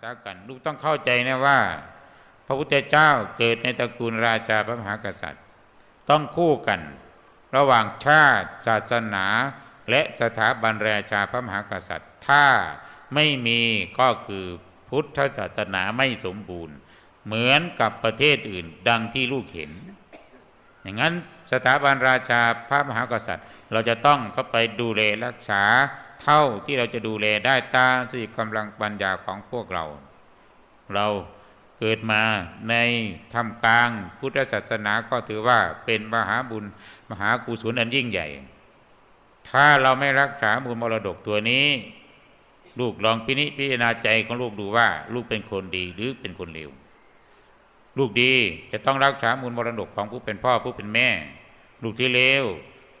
สากันลูกต้องเข้าใจนะว่า พระพุทธเจ้าเกิดในตระกูลราชาพระมหากษัตริย์ ต้องคู่กัน ระหว่างชาติศาสนา และสถาบันราชาพระมหากษัตริย์ ถ้าไม่มีก็คือพุทธศาสนาไม่สมบูรณ์ เหมือนกับประเทศอื่น ดังที่ลูกเห็น อย่างนั้นสถาบันราชาพระมหากษัตริย์ เราจะต้องเข้าไปดูแลรักษา เท่าที่เราจะดูแลได้ตามที่กำลังปัญญาของพวกเรา เราเกิดมาในทำกลางพุทธศาสนาก็ถือว่าเป็นมหาบุญมหากุศลอันยิ่งใหญ่ ถ้าเราไม่รักษามูลมรดกตัวนี้ ลูกลองพินิจพิจารณาใจของลูกดูว่า ลูกเป็นคนดีหรือเป็นคนเลวลูกดีจะต้องรักษามูลมรดกของผู้เป็นพ่อผู้เป็นแม่ ลูกที่เลว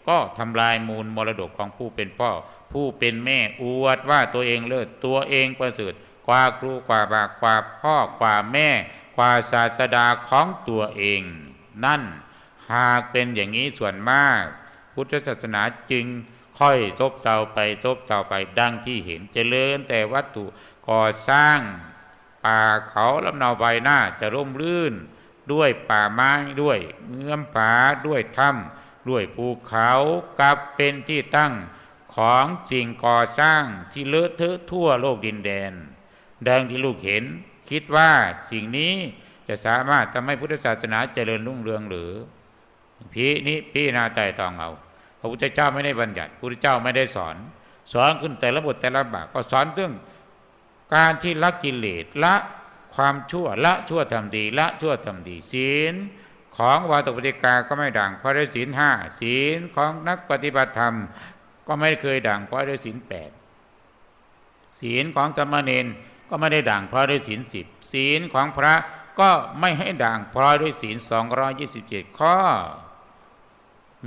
ก็ทำลายมูลมรดกของผู้เป็นพ่อ ผู้เป็นแม่อวดว่าตัวเองเลิศตัวเองประเสริฐกว่าครูกว่าบากว่าพ่อกว่าแม่กว่าศาสดาของตัวเอง นั่นหากเป็นอย่างนี้ส่วนมาก พุทธศาสนาจึงค่อยซบเซาไปซบเซาไปดังที่เห็นเจริญแต่วัตถุก่อสร้างป่าเขาลำเนาใบหน้าจะร่มรื่น ด้วยป่าไม้ด้วยเงื่อมผาด้วยถ้ำด้วยภูเขากับเป็นที่ตั้ง ของสิ่งก่อสร้างที่เลอะเทอะทั่วโลกดินแดน ดังที่ลูกเห็น คิดว่าสิ่งนี้จะสามารถทำให้พุทธศาสนาเจริญรุ่งเรืองหรือพีนี้พี่นาใจตองเอาพระพุทธเจ้าไม่ได้บัญญัติพระพุทธเจ้าไม่ได้สอน สอนขึ้นแต่ละบทแต่ละบาทก็สอนเรื่องการที่ละกิเลสละความชั่วละชั่วทำดีละชั่วทำดีศีลของวาตปฏิกาก็ไม่ด่างพระได้ศีลห้าศีลของนักปฏิบัติธรรม ก็ไม่เคยด่างเพราะได้ศีลแปดศีลของสมณเณรก็ไม่ได้ด่างเพราะด้วยศีลสิบศีลของพระก็ไม่ให้ด่างเพราะด้วยศีลสองร้อยี่สิบเจ็ดข้อ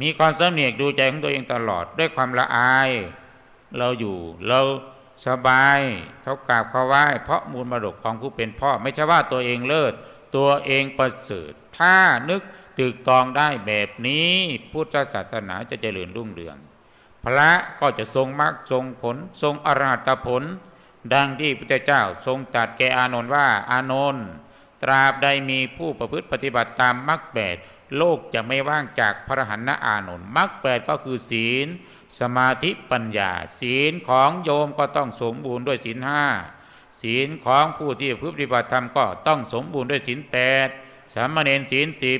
มีความสำเนียกดูใจของตัวเองตลอดด้วยความละอาย เราอยู่เราสบายเท่ากราบเขาไหว้เพราะมูลมรดกของผู้เป็นพ่อ ไม่ใช่ว่าตัวเองเลิศตัวเองประเสริฐถ้านึกตึกตองได้แบบนี้ พุทธศาสนาจะเจริญรุ่งเรือง พระก็จะทรงมรรคทรงผล ทรงอรหัตผล ดังที่พระพุทธเจ้าทรงตรัสแก่อานนท์ว่าอานนท์ตราบใดมีผู้ประพฤติปฏิบัติตามมรรคแปดโลกจะไม่ว่างจากพระหันนะอานนท์มรรคแปดก็คือศีล สมาธิปัญญา ศีลของโยมก็ต้องสมบูรณ์ด้วยศีลห้าศีลของผู้ที่ปฏิบัติธรรมก็ต้องสมบูรณ์ด้วยศีลแปดสามเณรศีลสิบ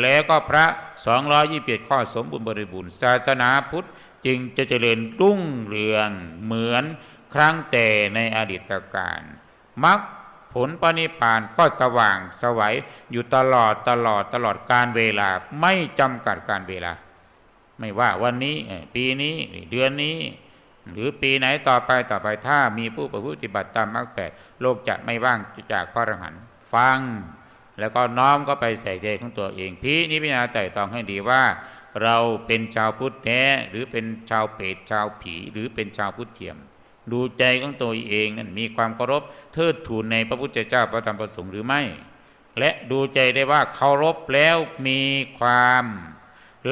แล้วก็พระสองร้อยยี่สิบเอ็ดข้อสมบูรณ์บริบูรณ์ศาสนาพุทธ จึงจะเจริญรุ่งเรืองเหมือนครั้งแต่ในอดีตการมรรคผลปณิพานก็สว่างสวัยอยู่ตลอดตลอดตลอดการเวลาไม่จำกัดการเวลา ไม่ว่าวันนี้ปีนี้เดือนนี้ หรือปีไหนต่อไปต่อไปถ้ามีผู้ประพฤติบัติตามมรรคแปดโลกจะไม่ว่างจากพระอรหันต์ฟัง แล้วก็น้อมก็ไปใส่ใจของตัวเองพี่นี้พิจารณาไต่ตองให้ดีว่า เราเป็นชาวพุทธแท้หรือเป็นชาวเปรตชาวผีหรือเป็นชาวพุทธเทียม ดูใจของตัวเองนั้นมีความเคารพเทิดทูนในพระพุทธเจ้าพระธรรมประสงค์หรือไม่ และดูใจได้ว่าเคารพแล้วมีความ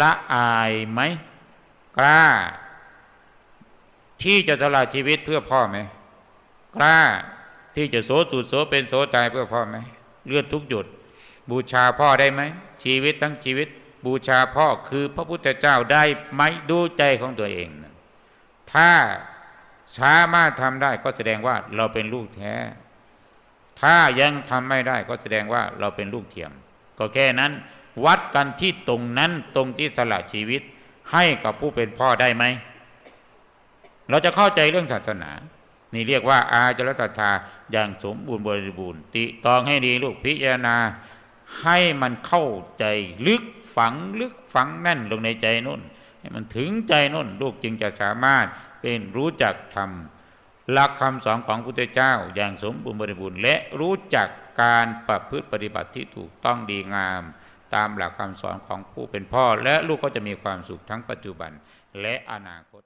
ละอายไหมกล้า ที่จะสละชีวิตเพื่อพ่อไหมกล้าที่จะโสจุดโสเป็นโสตายเพื่อพ่อไหมเลือดทุกหยดบูชาพ่อได้ไหมชีวิตทั้งชีวิต บูชาพ่อคือพระพุทธเจ้าได้ไหมดูใจของตัวเองถ้าสามารถทำได้ก็แสดงว่าเราเป็นลูกแท้ ถ้ายังทำไม่ได้ก็แสดงว่าเราเป็นลูกเทียม ก็แค่นั้น วัดกันที่ตรงนั้นตรงที่สละชีวิต ให้กับผู้เป็นพ่อได้ไหม เราจะเข้าใจเรื่องศาสนา นี่เรียกว่า อาจรศรัทธาอย่างสมบูรณ์บริบูรณ์ ติตองให้ดีลูกพิจารณา ให้มันเข้าใจลึก ฝังลึกฝังแน่นลงในใจนุ่น ให้มันถึงใจนุ่น ลูกจึงจะสามารถเป็นรู้จักทำหลักคำสอนของพุทธเจ้าอย่างสมบูรณ์บริบูรณ์และรู้จักการประพฤติปฏิบัติที่ถูกต้องดีงาม ตามหลักคำสอนของผู้เป็นพ่อ และลูกก็จะมีความสุขทั้งปัจจุบันและอนาคต